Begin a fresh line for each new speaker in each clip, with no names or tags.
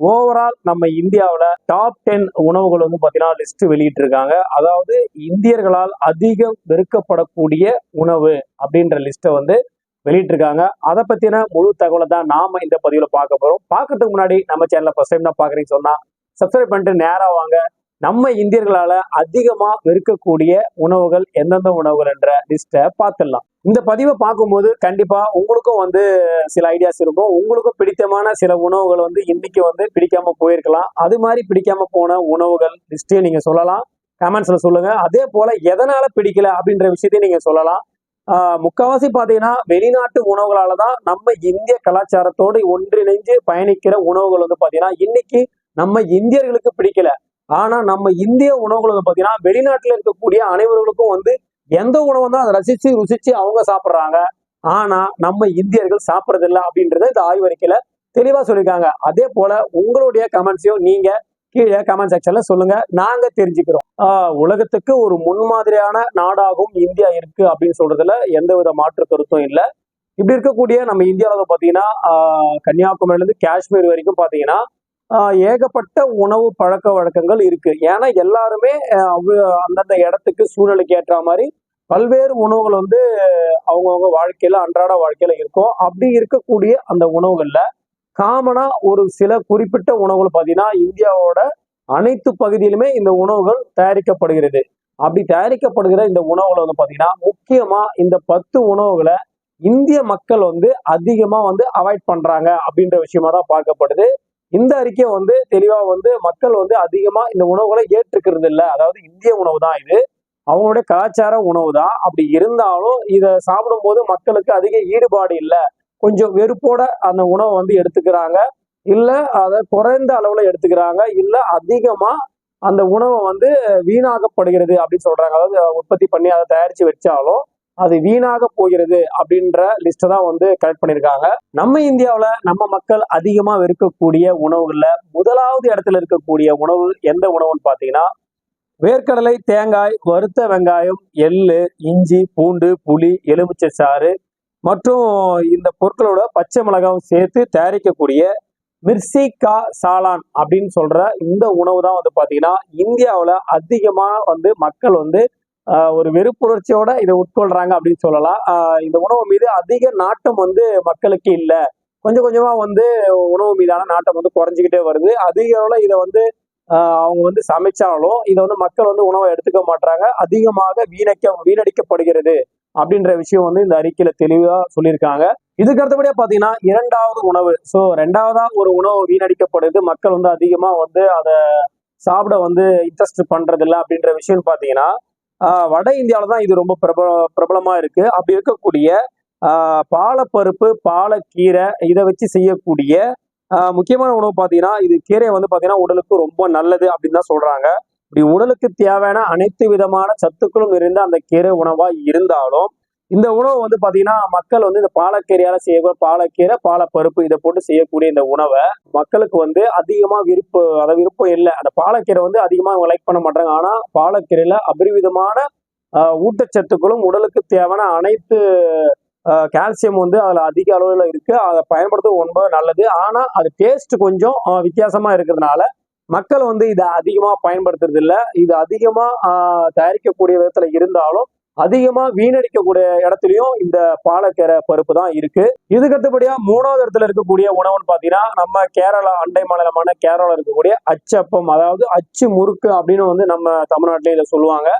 Overall நம்ம இந்தியாவில் top ten உணவுகள் வந்து பார்த்தீங்கன்னா லிஸ்ட் வெளியிட்டிருக்காங்க. அதாவது இந்தியர்களால் அதிகம் வெறுக்கப்படக்கூடிய உணவு அப்படின்ற லிஸ்ட்டை வந்து வெளியிட்டிருக்காங்க. அதை பற்றின முழு தகவலை தான் நாம இந்த பதிவில் பார்க்க போகிறோம் பார்க்கறதுக்கு முன்னாடி நம்ம சேனலை ஃபர்ஸ்ட் டைம் தான் பார்க்குறீங்கன்னு சொன்னால் சப்ஸ்கிரைப் பண்ணிட்டு நேராக வாங்க. நம்ம இந்தியர்களால அதிகமா வெறுக்கக்கூடிய உணவுகள் எந்தெந்த உணவுகள் என்ற லிஸ்ட்டை பார்த்துடலாம். இந்த பதிவை பார்க்கும்போது கண்டிப்பா உங்களுக்கும் வந்து சில ஐடியாஸ் இருக்கும். உங்களுக்கும் பிடித்தமான சில உணவுகள் வந்து இன்னைக்கு வந்து பிடிக்காம போயிருக்கலாம். அது மாதிரி பிடிக்காம போன உணவுகள் லிஸ்ட்டையும் நீங்க சொல்லலாம். கமெண்ட்ஸ்ல சொல்லுங்க. அதே போல எதனால பிடிக்கல அப்படின்ற விஷயத்தையும் நீங்க சொல்லலாம். முக்காவாசி பாத்தீங்கன்னா வெளிநாட்டு உணவுகளால தான் நம்ம இந்திய கலாச்சாரத்தோடு ஒன்றிணைஞ்சு பயணிக்கிற உணவுகள் வந்து பாத்தீங்கன்னா இன்னைக்கு நம்ம இந்தியர்களுக்கு பிடிக்கல. ஆனா நம்ம இந்திய உணவுகள் பார்த்தீங்கன்னா பாத்தீங்கன்னா வெளிநாட்டுல இருக்கக்கூடிய அனைவர்களுக்கும் வந்து எந்த உணவு தான் அதை ரசிச்சு ருசிச்சு அவங்க சாப்பிட்றாங்க. ஆனா நம்ம இந்தியர்கள் சாப்பிட்றது இல்லை அப்படின்றத இந்த ஆய்வறிக்கையில தெளிவா சொல்லியிருக்காங்க. அதே போல உங்களுடைய கமெண்ட்ஸையும் நீங்க கீழே கமெண்ட் செக்ஷன்ல சொல்லுங்க. நாங்க தெரிஞ்சுக்கிறோம். ஆஹ் உலகத்துக்கு ஒரு முன்மாதிரியான நாடாகவும் இந்தியா இருக்கு அப்படின்னு சொல்றதுல எந்த வித மாற்று கருத்தும் இல்லை. இப்படி இருக்கக்கூடிய நம்ம இந்தியாவில் பார்த்தீங்கன்னா கன்னியாகுமரியிலேருந்து காஷ்மீர் வரைக்கும் பார்த்தீங்கன்னா ஏகப்பட்ட உணவு பழக்க வழக்கங்கள் இருக்கு. ஏன்னா எல்லாருமே அந்தந்த இடத்துக்கு சூழ்நிலைக்கு ஏற்ற மாதிரி பல்வேறு உணவுகள் வந்து அவங்கவுங்க வாழ்க்கையில அன்றாட வாழ்க்கையில இருக்கும். அப்படி இருக்கக்கூடிய அந்த உணவுகள்ல காமனா ஒரு சில குறிப்பிட்ட உணவுகள் பார்த்தீங்கன்னா இந்தியாவோட அனைத்து பகுதியிலுமே இந்த உணவுகள் தயாரிக்கப்படுகிறது. அப்படி தயாரிக்கப்படுகிற இந்த உணவுகளை வந்து பார்த்தீங்கன்னா முக்கியமா இந்த பத்து உணவுகளை இந்திய மக்கள் வந்து அதிகமா வந்து அவாய்ட் பண்றாங்க. அப்படின்ற விஷயமா தான் பார்க்கப்படுது. இந்த அறிக்கை வந்து தெளிவா வந்து மக்கள் வந்து அதிகமா இந்த உணவுகளை ஏற்றுக்கிறது இல்லை. அதாவது இந்திய உணவு தான் இது. அவங்களுடைய கலாச்சார உணவு தான். அப்படி இருந்தாலும் இதை சாப்பிடும்போது மக்களுக்கு அதிக ஈடுபாடு இல்லை. கொஞ்சம் வெறுப்போட அந்த உணவை வந்து எடுத்துக்கிறாங்க. இல்ல அதை குறைந்த அளவுல எடுத்துக்கிறாங்க. இல்ல அதிகமா அந்த உணவை வந்து வீணாகப்படுகிறது அப்படின்னு சொல்றாங்க. அதாவது உற்பத்தி பண்ணி அதை தயாரிச்சு வச்சாலும் அது வீணாக போகிறது அப்படின்ற லிஸ்ட்டை தான் வந்து கலெக்ட் பண்ணியிருக்காங்க நம்ம இந்தியாவில் நம்ம மக்கள் அதிகமாக வெறுக்கக்கூடிய உணவுகளில் முதலாவது இடத்துல இருக்கக்கூடிய உணவு எந்த உணவுன்னு பார்த்தீங்கன்னா வேர்க்கடலை தேங்காய் வறுத்த வெங்காயம் எள்ளு இஞ்சி பூண்டு புளி எலுமிச்சை சாறு மற்றும் இந்த பொருட்களோட பச்சை மிளகாவும் சேர்த்து தயாரிக்கக்கூடிய மிர்சிகா சாலான் அப்படின்னு சொல்ற இந்த உணவு தான் வந்து பாத்தீங்கன்னா இந்தியாவில் அதிகமாக வந்து மக்கள் வந்து ஒரு வெறுப்புணர்ச்சியோட இதை உட்கொள்றாங்க அப்படின்னு சொல்லலாம். இந்த உணவு மீது அதிக நாட்டம் வந்து மக்களுக்கு இல்லை. கொஞ்சம் கொஞ்சமா வந்து உணவு மீதான நாட்டம் வந்து குறைஞ்சிக்கிட்டே வருது. அதிக அளவுல இதை வந்து அவங்க வந்து சமைச்சாலும் இதை வந்து மக்கள் வந்து உணவை எடுத்துக்க மாட்டாங்க அதிகமாக வீணக்க வீணடிக்கப்படுகிறது அப்படின்ற விஷயம் வந்து இந்த அறிக்கையில தெளிவா சொல்லியிருக்காங்க. இதுக்கு அடுத்தபடியா பாத்தீங்கன்னா இரண்டாவது உணவு. ஸோ ரெண்டாவதா ஒரு உணவு வீணடிக்கப்படுது. மக்கள் வந்து அதிகமா வந்து அதை சாப்பிட வந்து இன்ட்ரெஸ்ட் பண்றது இல்லை அப்படின்ற விஷயம் பாத்தீங்கன்னா வட இந்தியாவில் தான் இது ரொம்ப பிரபல பிரபலமா இருக்கு. அப்படி இருக்கக்கூடிய பாலப்பருப்பு பாலக்கீரை இதை வச்சு செய்யக்கூடிய ஆஹ் முக்கியமான உணவு பாத்தீங்கன்னா இது கீரை வந்து பாத்தீங்கன்னா உடலுக்கு ரொம்ப நல்லது அப்படின்னு தான் சொல்றாங்க. இப்படி உடலுக்கு தேவையான அனைத்து விதமான சத்துக்களும் நிறைந்த அந்த கீரை உணவா இருந்தாலும் இந்த உணவு வந்து பாத்தீங்கன்னா மக்கள் வந்து இந்த பாலக்கீரையால செய்யக்கூடிய பாலக்கீரை பாலப்பருப்பு இதை போட்டு செய்யக்கூடிய இந்த உணவை மக்களுக்கு வந்து அதிகமா விருப்பம் அதை விருப்பம் இல்லை. அந்த பாலக்கீரை வந்து அதிகமா அவங்க லைக் பண்ண மாட்டாங்க. ஆனா பாலக்கீரையில அபரிவிதமான ஊட்டச்சத்துக்களும் உடலுக்கு தேவையான அனைத்து கால்சியம் வந்து அதுல அதிக அளவுல இருக்கு. அதை பயன்படுத்தும் ரொம்ப நல்லது. ஆனா அது டேஸ்ட் கொஞ்சம் வித்தியாசமாக வித்தியாசமா இருக்கிறதுனால மக்கள் வந்து இதை அதிகமா பயன்படுத்துறது இல்லை இது அதிகமா தயாரிக்கக்கூடிய விதத்துல இருந்தாலும் அதிகமா வீணடிக்கக்கூடிய இடத்துலயும் இந்த பாலக்கீரை பருப்பு தான் இருக்கு. இதுக்கு அடுத்தபடியா மூணாவது இடத்துல இருக்கக்கூடிய உணவுன்னு பாத்தீங்கன்னா நம்ம கேரளா அண்டை மாநிலமான கேரளால இருக்கக்கூடிய அச்சப்பம் அதாவது அச்சு முறுக்கு அப்படின்னு வந்து நம்ம தமிழ்நாட்டிலே இதை சொல்லுவாங்க.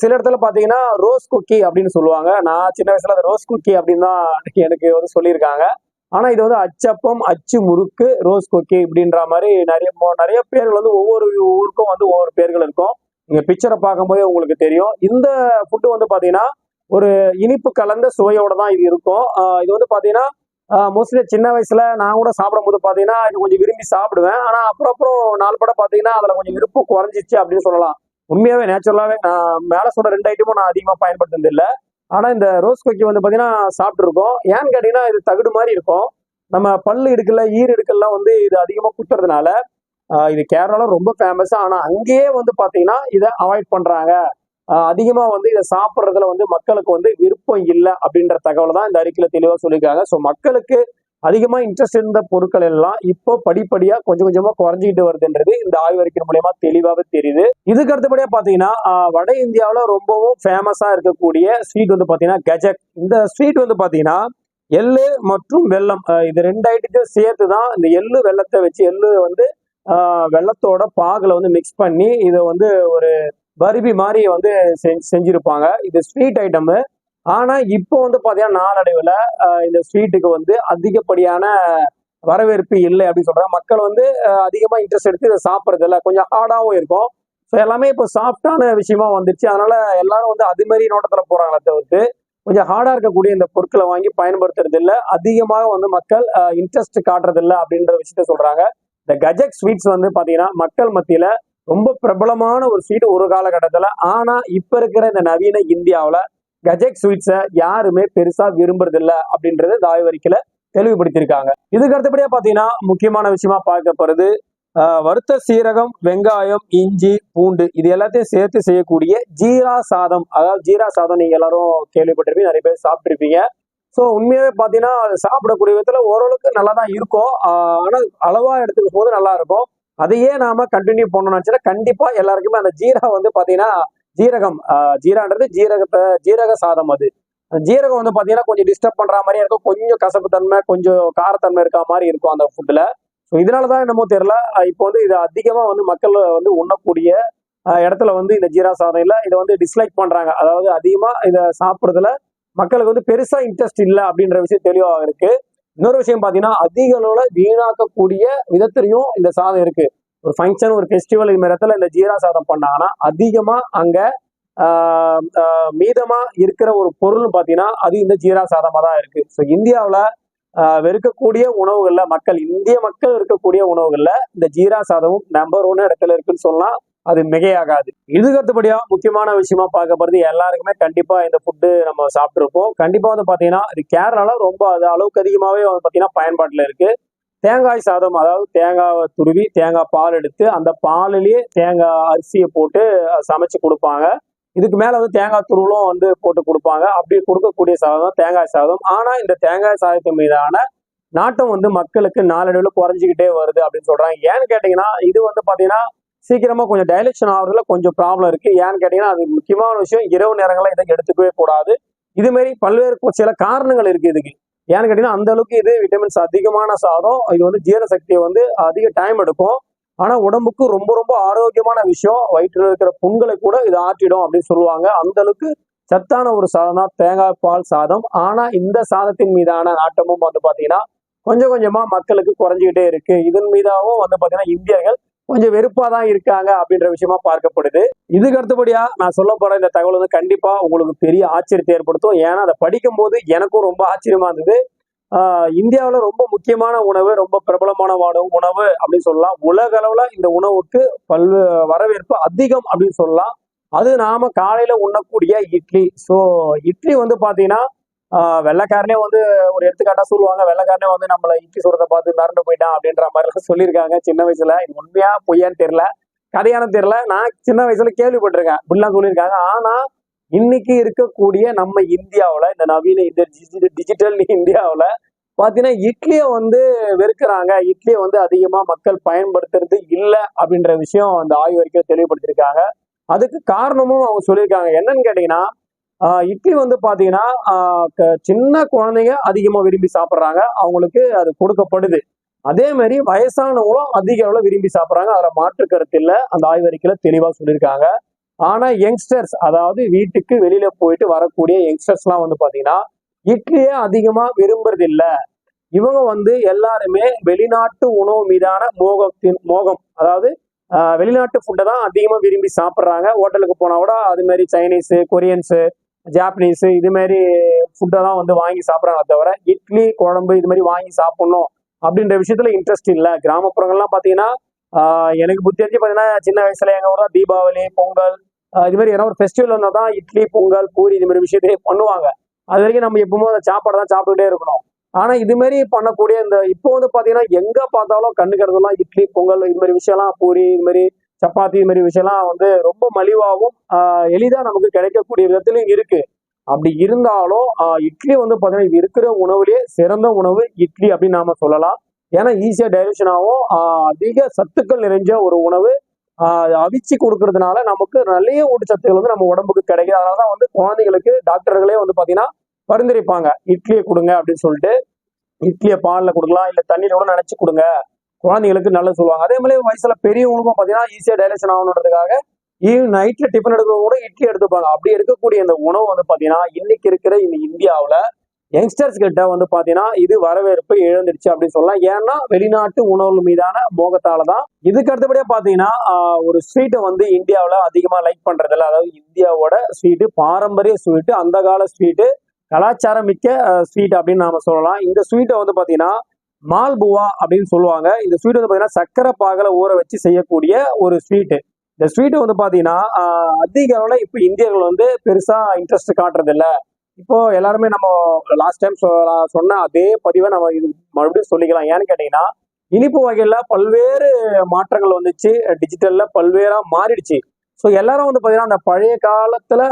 சில இடத்துல பாத்தீங்கன்னா ரோஸ் குக்கி அப்படின்னு சொல்லுவாங்க. நான் சின்ன வயசுல அந்த ரோஸ் குக்கி அப்படின்னு தான் எனக்கு வந்து சொல்லியிருக்காங்க. ஆனா இது வந்து அச்சப்பம் அச்சு முறுக்கு ரோஸ் குக்கி இப்படின்ற மாதிரி நிறைய நிறைய பேர்கள் வந்து ஒவ்வொரு ஊருக்கும் வந்து ஒவ்வொரு பேர்கள் இருக்கும். நீங்கள் பிக்சரை பார்க்கும்போதே உங்களுக்கு தெரியும். இந்த ஃபுட்டு வந்து பார்த்தீங்கன்னா ஒரு இனிப்பு கலந்த சுவையோட தான் இது இருக்கும். இது வந்து பார்த்தீங்கன்னா மோஸ்ட்லி சின்ன வயசில் நான் கூட சாப்பிடும்போது பார்த்தீங்கன்னா இது கொஞ்சம் விரும்பி சாப்பிடுவேன். ஆனால் அப்புறம் அப்புறம் நாள் பட பார்த்தீங்கன்னா அதில் கொஞ்சம் விருப்பம் குறைஞ்சிச்சு அப்படின்னு சொல்லலாம். உண்மையாகவே நேச்சுரலாகவே நான் மேலே சொன்ன ரெண்டு ஐட்டமும் நான் அதிகமாக பயன்படுத்துறது ஆனால் இந்த ரோஸ் கொக்கி வந்து பார்த்தீங்கன்னா சாப்பிட்ருக்கோம் ஏன்னு கேட்டிங்கன்னா இது தகுடு மாதிரி இருக்கும். நம்ம பல் இடுக்கல ஈர் இடுக்கெல்லாம் வந்து இது அதிகமாக குத்துறதுனால இது கேரளால ரொம்ப ஃபேமஸ் ஆனா அங்கேயே வந்து பாத்தீங்கன்னா இதை அவாய்ட் பண்றாங்க. அதிகமாக அதிகமா வந்து இதை சாப்பிட்றதுல வந்து மக்களுக்கு வந்து விருப்பம் இல்லை அப்படின்ற தகவலை தான் இந்த அறிக்கையில தெளிவா சொல்லியிருக்காங்க. ஸோ மக்களுக்கு அதிகமா இன்ட்ரெஸ்ட் இருந்த பொருட்கள் எல்லாம் இப்போ படிப்படியா கொஞ்சம் கொஞ்சமா குறைஞ்சிக்கிட்டு வருதுன்றது இந்த ஆய்வறிக்கை மூலயமா தெளிவாகவே தெரியுது. இதுக்கு அடுத்தபடியா பாத்தீங்கன்னா வட இந்தியாவில் ரொம்பவும் ஃபேமஸா இருக்கக்கூடிய ஸ்வீட் வந்து பாத்தீங்கன்னா கஜக். இந்த ஸ்வீட் வந்து பாத்தீங்கன்னா எள்ளு மற்றும் வெல்லம் இது ரெண்டு ஐட்டத்தையும் சேர்த்து தான் இந்த எள்ளு வெள்ளத்தை வச்சு எள்ளு வந்து வெள்ளத்தோட பாகில் வந்து மிக்ஸ் பண்ணி இதை வந்து ஒரு பருபி மாதிரி வந்து செஞ்- செஞ்சிருப்பாங்க. இது ஸ்வீட் ஐட்டமு ஆனால் இப்போ வந்து பார்த்தீங்கன்னா நாளடைவில் இந்த ஸ்வீட்டுக்கு வந்து அதிகப்படியான வரவேற்பு இல்லை அப்படின்னு சொல்கிறாங்க மக்கள் வந்து அதிகமாக இன்ட்ரெஸ்ட் எடுத்து இதை சாப்பிட்றது இல்லை கொஞ்சம் ஹார்டாகவும் இருக்கும். ஸோ எல்லாமே இப்போ சாஃப்டான விஷயமா வந்துருச்சு. அதனால எல்லாரும் வந்து அது மாதிரி நோட்டத்தில் போகிறாங்களே தவிர்த்து கொஞ்சம் ஹார்டாக இருக்கக்கூடிய இந்த பொருட்களை வாங்கி பயன்படுத்துறது இல்லை அதிகமாக வந்து மக்கள் இன்ட்ரெஸ்ட் காட்டுறது அப்படின்ற விஷயத்த சொல்கிறாங்க இந்த கஜக் ஸ்வீட்ஸ் வந்து பாத்தீங்கன்னா மக்கள் மத்தியில ரொம்ப பிரபலமான ஒரு ஸ்வீட் ஒரு காலகட்டத்துல. ஆனா இப்ப இருக்கிற இந்த நவீன இந்தியாவில் கஜக் ஸ்வீட்ஸை யாருமே பெருசா விரும்புறதில்ல அப்படின்றது இந்த தெளிவுபடுத்தியிருக்காங்க. இதுக்கு அடுத்தபடியா பாத்தீங்கன்னா முக்கியமான விஷயமா பார்க்கப்படுறது வறுத்த சீரகம் வெங்காயம் இஞ்சி பூண்டு இது எல்லாத்தையும் சேர்த்து செய்யக்கூடிய ஜீரா சாதம். அதாவது ஜீரா சாதம் நீங்க எல்லாரும் கேள்விப்பட்டிருப்பீங்க நிறைய பேர் சாப்பிட்ருப்பீங்க ஸோ உண்மையாகவே பார்த்தீங்கன்னா அது சாப்பிடக்கூடிய விதத்தில் ஓரளவுக்கு நல்லா தான் இருக்கும் ஆனால் அளவாக எடுத்துக்கும் போது நல்லா இருக்கும். அதையே நாம கண்டினியூ பண்ணணும்னு நினைச்சா கண்டிப்பாக எல்லாருக்குமே அந்த ஜீரா வந்து பார்த்தீங்கன்னா ஜீரகம் ஜீரான்றது ஜீரகத்தை ஜீரக சாதம் அது. ஜீரகம் வந்து பார்த்தீங்கன்னா கொஞ்சம் டிஸ்டர்ப் பண்ணுற மாதிரியே இருக்கும். கொஞ்சம் கசப்பு தன்மை கொஞ்சம் காரத்தன்மை இருக்க மாதிரி இருக்கும் அந்த ஃபுட்டில் ஸோ இதனால தான் என்னமோ தெரில இப்போ வந்து இது அதிகமாக வந்து மக்கள் வந்து உண்ணக்கூடிய இடத்துல வந்து இந்த ஜீரா சாதம் இல்லை இதை வந்து டிஸ்லைக் பண்ணுறாங்க அதாவது அதிகமாக இதை சாப்பிட்றதுல மக்களுக்கு வந்து பெருசா இன்ட்ரெஸ்ட் இல்லை அப்படின்ற விஷயம் தெளிவாக இருக்கு. இன்னொரு விஷயம் பாத்தீங்கன்னா அதிக வீணாக்கக்கூடிய விதத்திலையும் இந்த சாதம் இருக்கு. ஒரு ஃபங்க்ஷன் ஒரு ஃபெஸ்டிவல் இந்த இடத்துல இந்த ஜீரா சாதம் பண்ணாங்கன்னா அதிகமா அங்க ஆஹ், மீதமா இருக்கிற ஒரு பொருள் பாத்தீங்கன்னா அது இந்த ஜீரா சாதமா தான் இருக்கு. ஸோ இந்தியாவில் வெறுக்கக்கூடிய உணவுகள்ல மக்கள் இந்திய மக்கள் இருக்கக்கூடிய உணவுகள்ல இந்த ஜீரா சாதமும் நம்பர் ஒன் இடத்துல இருக்குன்னு சொல்லலாம். அது மிகையாகாது. இதுக்கு முக்கியமான விஷயமா பார்க்கப்படுறது எல்லாருக்குமே கண்டிப்பா இந்த ஃபுட்டு நம்ம சாப்பிட்டுருப்போம். கண்டிப்பா வந்து பாத்தீங்கன்னா இது கேரளால ரொம்ப அது அளவுக்கு அதிகமாவே வந்து பாத்தீங்கன்னா பயன்பாட்டுல இருக்கு. தேங்காய் சாதம் அதாவது தேங்காவை துருவி தேங்காய் பால் எடுத்து அந்த பாலிலேயே தேங்காய் அரிசியை போட்டு சமைச்சு கொடுப்பாங்க. இதுக்கு மேல வந்து தேங்காய் துருவலும் வந்து போட்டு கொடுப்பாங்க. அப்படி கொடுக்கக்கூடிய சாதம் தான் தேங்காய் சாதம். ஆனா இந்த தேங்காய் சாதத்தின் மீதான நாட்டம் வந்து மக்களுக்கு நாளடைவில் குறைஞ்சிக்கிட்டே வருது அப்படின்னு சொல்றாங்க. ஏன்னு கேட்டீங்கன்னா இது வந்து பாத்தீங்கன்னா சீக்கிரமாக கொஞ்சம் டைலக்ஷன் ஆகுறதுல கொஞ்சம் ப்ராப்ளம் இருக்கு. ஏன்னு கேட்டீங்கன்னா அது முக்கியமான விஷயம். இரவு நேரங்களில் இதை எடுத்துக்கவே கூடாது. இதுமாரி பல்வேறு சில காரணங்கள் இருக்கு இதுக்கு. ஏன்னு கேட்டீங்கன்னா அந்த அளவுக்கு இது விட்டமின்ஸ் அதிகமான சாதம். இது வந்து ஜீரண சக்தியை வந்து அதிக டைம் எடுக்கும். ஆனால் உடம்புக்கு ரொம்ப ரொம்ப ஆரோக்கியமான விஷயம். வயிற்றில் இருக்கிற புண்களை கூட இது ஆற்றிடும் அப்படின்னு சொல்லுவாங்க. அந்த அளவுக்கு சத்தான ஒரு சாதம் தான். தேங்காய் பால் சாதம். ஆனால் இந்த சாதத்தின் மீதான நாட்டமும் வந்து பார்த்தீங்கன்னா கொஞ்சம் கொஞ்சமாக மக்களுக்கு குறைஞ்சிக்கிட்டே இருக்கு. இதன் மீதாவும் வந்து பார்த்தீங்கன்னா இந்தியர்கள் கொஞ்சம் வெறுப்பா தான் இருக்காங்க அப்படின்ற விஷயமா பார்க்கப்படுது. இதுக்கு அடுத்தபடியா நான் சொல்ல போற இந்த தகவல் வந்து கண்டிப்பா உங்களுக்கு பெரிய ஆச்சரியத்தை ஏற்படுத்தும். ஏன்னா அதை படிக்கும் போது எனக்கும் ரொம்ப ஆச்சரியமா இருந்தது. இந்தியாவில் ரொம்ப முக்கியமான உணவு ரொம்ப பிரபலமான உணவு உணவு அப்படின்னு சொல்லலாம். உலக அளவில் இந்த உணவுக்கு பல்வே வரவேற்பு அதிகம் அப்படின்னு சொல்லலாம். அது நாம காலையில உண்ணக்கூடிய இட்லி. ஸோ இட்லி வந்து பார்த்தீங்கன்னா வெள்ளக்காரனே வந்து ஒரு எடுத்துக்காட்டா சொல்லுவாங்க. வெள்ளைக்காரனே வந்து நம்மள இட்லி சுரத்தை பார்த்து மிரண்டு போயிட்டான் அப்படின்ற மாதிரி எல்லாம் சொல்லியிருக்காங்க. சின்ன வயசுல இது உண்மையா பொய்யான்னு தெரியல. கதையான தெரியல. நான் சின்ன வயசுல கேள்விப்பட்டிருக்கேன். இப்படிலாம் சொல்லியிருக்காங்க. ஆனா இன்னைக்கு இருக்கக்கூடிய நம்ம இந்தியாவில் இந்த நவீன இந்த டிஜிட்டல் இந்தியாவில் பாத்தீங்கன்னா இட்லியை வந்து வெறுக்கிறாங்க. இட்லியை வந்து அதிகமா மக்கள் பயன்படுத்துறது இல்லை அப்படின்ற விஷயம் அந்த ஆய்வறிக்கை தெளிவுபடுத்தியிருக்காங்க. அதுக்கு காரணமும் அவங்க சொல்லியிருக்காங்க. என்னன்னு கேட்டீங்கன்னா இட்லி வந்து பார்த்தீங்கன்னா க- சின்ன குழந்தைங்க அதிகமாக விரும்பி சாப்பிட்றாங்க. அவங்களுக்கு அது கொடுக்கப்படுது. அதே மாதிரி வயசானவங்களும் அதிக அளவில் விரும்பி சாப்பிட்றாங்க. அதில் மாற்று கருத்து இல்லை. அந்த ஆய்வறிக்கையில் தெளிவாக சொல்லியிருக்காங்க. ஆனால் யங்ஸ்டர்ஸ் அதாவது வீட்டுக்கு வெளியில் போயிட்டு வரக்கூடிய யங்ஸ்டர்ஸ்லாம் வந்து பார்த்தீங்கன்னா இட்லியே அதிகமாக விரும்புறதில்ல இவங்க வந்து எல்லாருமே வெளிநாட்டு உணவு மீதான மோகத்தின் மோகம் அதாவது வெளிநாட்டு ஃபுட்டை தான் அதிகமாக விரும்பி சாப்பிட்றாங்க. ஹோட்டலுக்கு போனால் கூட அது மாதிரி சைனீஸு கொரியன்ஸு ஜாப்பனீஸு இது மாதிரி ஃபுட்டை தான் வந்து வாங்கி சாப்பிட்றாங்க தவிர இட்லி குழம்பு இது மாதிரி வாங்கி சாப்பிட்ணும் அப்படின்ற விஷயத்துல இன்ட்ரெஸ்ட் இல்லை. கிராமப்புறங்கள்லாம் பார்த்தீங்கன்னா எனக்கு புத்தி தெரிஞ்சு பார்த்தீங்கன்னா சின்ன வயசுல எங்கள் ஊரில் தீபாவளி பொங்கல் இது மாதிரி ஏன்னா ஒரு ஃபெஸ்டிவல் வந்தால் தான் இட்லி பொங்கல் பூரி இது மாதிரி விஷயத்தையே பண்ணுவாங்க. அது வரைக்கும் நம்ம எப்பவுமே அந்த சாப்பாடு தான் சாப்பிட்டுட்டே இருக்கணும். ஆனால் இது மாதிரி பண்ணக்கூடிய இந்த இப்போ வந்து பார்த்தீங்கன்னா எங்கே பார்த்தாலும் கண்ணுக்கிறதுலாம் இட்லி பொங்கல் இது மாதிரி விஷயம்லாம் பூரி இது மாதிரி சப்பாத்தி மாதிரி விஷயம்லாம் வந்து ரொம்ப மலிவாகவும் எளிதாக நமக்கு கிடைக்கக்கூடிய விதத்திலும் இருக்கு. அப்படி இருந்தாலும் இட்லி வந்து பார்த்தீங்கன்னா இது இருக்கிற உணவுலேயே சிறந்த உணவு இட்லி அப்படின்னு நாம சொல்லலாம். ஏன்னா ஈஸியாக டைஜஷன் ஆகும். அதிக சத்துக்கள் நிறைஞ்ச ஒரு உணவு. அவிச்சு கொடுக்கறதுனால நமக்கு நிறைய ஊட்டச்சத்துக்கள் வந்து நம்ம உடம்புக்கு கிடைக்குது. அதனாலதான் வந்து குழந்தைகளுக்கு டாக்டர்களே வந்து பார்த்தீங்கன்னா பரிந்துரைப்பாங்க. இட்லியை கொடுங்க அப்படின்னு சொல்லிட்டு இட்லியை பாலில் கொடுக்கலாம் இல்லை தண்ணியில் கூட நினச்சி கொடுங்க. குழந்தைங்களுக்கு நல்லது சொல்லுவாங்க. அதே மாதிரி வயசுல பெரியவங்களுக்கும் பார்த்தீங்கன்னா ஈஸியாக டைலஷன் ஆகணுன்றதுக்காக ஈவன் நைட்ல டிஃபன் எடுக்கிறவங்க கூட இட்லி எடுத்துப்பாங்க. அப்படி எடுக்கக்கூடிய இந்த உணவு வந்து பார்த்தீங்கன்னா இன்னைக்கு இருக்கிற இந்த இந்தியாவில் யங்ஸ்டர்ஸ் கிட்ட வந்து பார்த்தீங்கன்னா இது வரவேற்பு இழந்துடுச்சு அப்படின்னு சொல்லலாம். ஏன்னா வெளிநாட்டு உணவுகள் மீதான மோகத்தால தான் இதுக்கு அடுத்தபடியா பார்த்தீங்கன்னா ஒரு ஸ்வீட்டை வந்து இந்தியாவில் அதிகமாக லைக் பண்றதில்ல. அதாவது இந்தியாவோட ஸ்வீட்டு பாரம்பரிய ஸ்வீட்டு அந்த கால ஸ்வீட்டு கலாச்சாரம் மிக்க ஸ்வீட் அப்படின்னு நாம சொல்லலாம். இந்த ஸ்வீட்டை வந்து பார்த்தீங்கன்னா மால்புவா அப்படின்னு சொல்லுவாங்க. இந்த ஸ்வீட் வந்து பார்த்தீங்கன்னா சக்கரை பாகல ஊற வச்சு செய்யக்கூடிய ஒரு ஸ்வீட்டு இந்த ஸ்வீட் வந்து பார்த்தீங்கன்னா அதிக அளவில் இப்போ இந்தியர்கள் வந்து பெருசாக இன்ட்ரெஸ்ட் காட்டுறதில்ல. இப்போ எல்லாருமே நம்ம லாஸ்ட் டைம் சொன்ன அதே பதிவை நம்ம இது மறுபடியும் சொல்லிக்கலாம். ஏன்னு கேட்டீங்கன்னா இனிப்பு வகையில் பல்வேறு மாற்றங்கள் வந்துச்சு. டிஜிட்டலில் பல்வேறாக மாறிடுச்சு. ஸோ எல்லாரும் வந்து பார்த்தீங்கன்னா அந்த பழைய காலத்தில்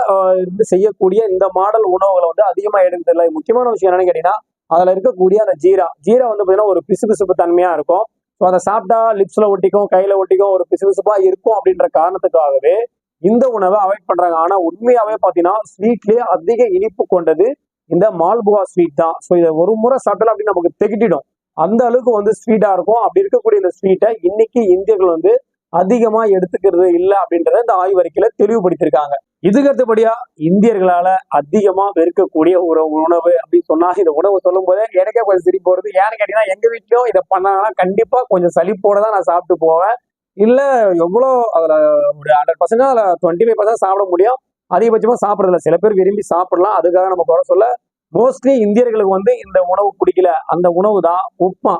இருந்து செய்யக்கூடிய இந்த மாடல் உணவுகளை வந்து அதிகமாக எடுக்கிறதில்ல. முக்கியமான விஷயம் என்னன்னு கேட்டீங்கன்னா அதுல இருக்கக்கூடிய அந்த ஜீரா. ஜீரா வந்து பார்த்தீங்கன்னா ஒரு பிசுபிசுப்பு தன்மையா இருக்கும். ஸோ அதை சாப்பிட்டா லிப்ஸ்ல ஒட்டிக்கும் கையில ஒட்டிக்கும் ஒரு பிசுபிசுப்பா இருக்கும் அப்படின்ற காரணத்துக்காகவே இந்த உணவை அவாய்ட் பண்றாங்க. ஆனா உண்மையாவே பாத்தீங்கன்னா ஸ்வீட்லயே அதிக இனிப்பு கொண்டது இந்த மால்புவா ஸ்வீட் தான். ஸோ இதை ஒரு முறை சாப்பிட்டாலும் அப்படின்னு நமக்கு திகட்டிடும். அந்த அளவுக்கு வந்து ஸ்வீட்டா இருக்கும். அப்படி இருக்கக்கூடிய இந்த ஸ்வீட்டை இன்னைக்கு இந்தியர்கள் வந்து அதிகமா எடுத்துக்கிறது இல்லை அப்படின்றத இந்த ஆய்வறிக்கையில தெளிவுபடுத்தியிருக்காங்க. இதுக்கடுத்தபடியா இந்தியர்களால அதிகமா வெறுக்கக்கூடிய ஒரு உணவு அப்படின்னு சொன்னா இந்த உணவு சொல்லும் போதே எனக்கே கொஞ்சம் சிரிப்பு வருது. ஏன்னு கேட்டீங்கன்னா எங்க வீட்லயும் இதை பண்ணாங்கன்னா கண்டிப்பா கொஞ்சம் சளிப்போட தான் நான் சாப்பிட்டு போவேன். இல்ல எவ்வளோ அதுல ஒரு ஹண்ட்ரட் பர்சன்ட் அதுல டுவெண்ட்டி ஃபைவ் பர்சன்ட் சாப்பிட முடியும். அதிகபட்சமா சாப்பிடல சில பேர் விரும்பி சாப்பிடலாம். அதுக்காக நம்ம குறை சொல்ல மோஸ்ட்லி இந்தியர்களுக்கு வந்து இந்த உணவு பிடிக்கல. அந்த உணவு தான் உப்மா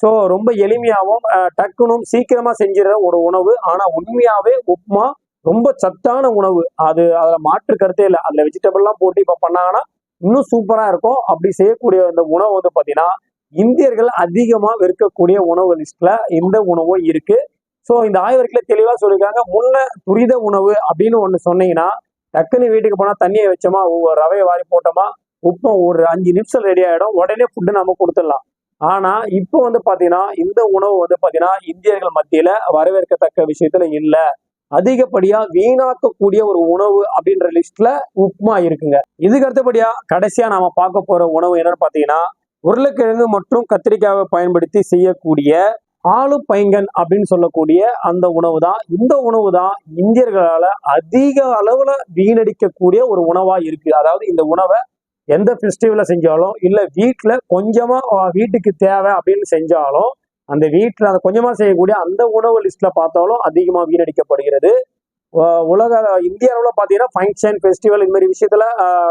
ஸோ ரொம்ப எளிமையாகவும் டக்குனும் சீக்கிரமா செஞ்சிட ஒரு உணவு. ஆனா உண்மையாவே உப்மா ரொம்ப சத்தான உணவு. அது அதில் மாற்று கருத்தே இல்லை. அதில் வெஜிடபிள்லாம் போட்டு இப்போ பண்ணாங்கன்னா இன்னும் சூப்பராக இருக்கும். அப்படி செய்யக்கூடிய இந்த உணவு வந்து பார்த்தீங்கன்னா இந்தியர்கள் அதிகமாக விற்கக்கூடிய உணவு லிஸ்ட்ல இந்த உணவும் இருக்கு. ஸோ இந்த ஆய்வறிக்கையில் தெளிவாக சொல்லியிருக்காங்க. முன்ன துரித உணவு அப்படின்னு ஒன்று சொன்னீங்கன்னா டக்குன்னு வீட்டுக்கு போனால் தண்ணியை வச்சோமா ஒவ்வொரு ரவையை வாரி போட்டோமா உப்பு ஒரு அஞ்சு நிமிஷம் ரெடி ஆகிடும் உடனே ஃபுட்டு நம்ம கொடுத்துடலாம். ஆனால் இப்போ வந்து பார்த்தீங்கன்னா இந்த உணவு வந்து பார்த்தீங்கன்னா இந்தியர்கள் மத்தியில் வரவேற்கத்தக்க விஷயத்துல இல்லை. அதிகப்படியா வீணாக்கக்கூடிய ஒரு உணவு அப்படின்ற லிஸ்ட்ல உப்புமா இருக்குங்க. இதுக்கு அடுத்தபடியா கடைசியா நாம பார்க்க போற உணவு என்னன்னு பாத்தீங்கன்னா உருளைக்கிழங்கு மற்றும் கத்திரிக்காவை பயன்படுத்தி செய்யக்கூடிய ஆளு பைங்கன் அப்படின்னு சொல்லக்கூடிய அந்த உணவு தான். இந்த உணவு தான் இந்தியர்களால அதிக அளவுல வீணடிக்கக்கூடிய ஒரு உணவா இருக்கு. அதாவது இந்த உணவை எந்த ஃபெஸ்டிவல செஞ்சாலும் இல்ல வீட்டுல கொஞ்சமா வீட்டுக்கு தேவை அப்படின்னு செஞ்சாலும் அந்த வீட்டில் அந்த கொஞ்சமாக செய்யக்கூடிய அந்த உணவு லிஸ்ட்டில் பார்த்தாலும் அதிகமாக வீணடிக்கப்படுகிறது. உலக இந்திய அளவில் பார்த்தீங்கன்னா ஃபங்க்ஷன் ஃபெஸ்டிவல் இந்த மாதிரி விஷயத்தில்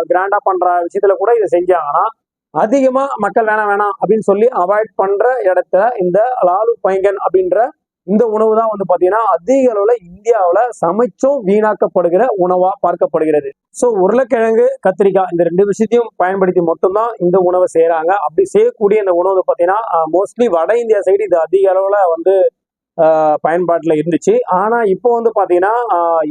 கிராண்டாக பண்ணுற விஷயத்தில் கூட இதை செஞ்சாங்கன்னா அதிகமாக மக்கள் வேணாம் வேணாம் அப்படின்னு சொல்லி அவாய்ட் பண்ணுற இடத்துல இந்த லாலு பைங்கன் அப்படின்ற இந்த உணவு தான் வந்து பாத்தீங்கன்னா அதிக அளவுல இந்தியாவுல சமைச்சும் வீணாக்கப்படுகிற உணவா பார்க்கப்படுகிறது. ஸோ உருளைக்கிழங்கு கத்திரிக்காய் இந்த ரெண்டு விஷயத்தையும் பயன்படுத்தி மட்டும்தான் இந்த உணவை செய்யறாங்க அப்படி செய்யக்கூடிய இந்த உணவு வந்து பாத்தீங்கன்னா மோஸ்ட்லி வட இந்தியா சைடு இது அதிக அளவுல வந்து ஆஹ், பயன்பாட்டுல இருந்துச்சு. ஆனா இப்போ வந்து பாத்தீங்கன்னா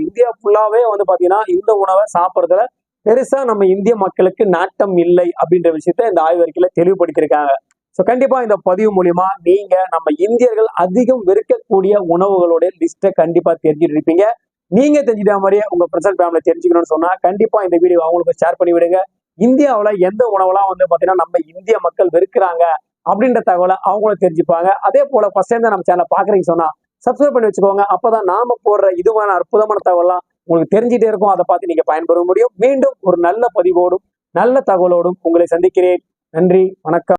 இந்தியா ஃபுல்லாவே வந்து பாத்தீங்கன்னா இந்த உணவை சாப்பிட்றதுல பெருசா நம்ம இந்திய மக்களுக்கு நாட்டம் இல்லை அப்படின்ற விஷயத்த இந்த ஆய்வறிக்கையில தெளிவுபடுத்தியிருக்காங்க. ஸோ கண்டிப்பா இந்த பதிவு மூலியமா நீங்க நம்ம இந்தியர்கள் அதிகம் வெறுக்கக்கூடிய உணவுகளோட லிஸ்ட்டை கண்டிப்பா தெரிஞ்சுட்டு இருப்பீங்க. நீங்க தெரிஞ்சுட்ட மாதிரியே உங்க பிரசன்ட் ஃபேமிலி தெரிஞ்சுக்கணும்னு சொன்னா கண்டிப்பா இந்த வீடியோ அவங்களுக்கு ஷேர் பண்ணி விடுங்க. இந்தியாவுல எந்த உணவெல்லாம் வந்து பாத்தீங்கன்னா நம்ம இந்திய மக்கள் வெறுக்கிறாங்க அப்படின்ற தகவலை அவங்களும் தெரிஞ்சுப்பாங்க. அதே போல ஃபர்ஸ்ட் டைம் தான் நம்ம சேனலை பாக்குறீங்க சொன்னா சப்ஸ்கிரைப் பண்ணி வச்சுக்கோங்க. அப்பதான் நாம போடுற இதுவான அற்புதமான தகவலாம் உங்களுக்கு தெரிஞ்சுட்டே இருக்கும். அதை பார்த்து நீங்க பயன்பெற முடியும். மீண்டும் ஒரு நல்ல பதிவோடும் நல்ல தகவலோடும் உங்களை சந்திக்கிறேன். நன்றி வணக்கம்.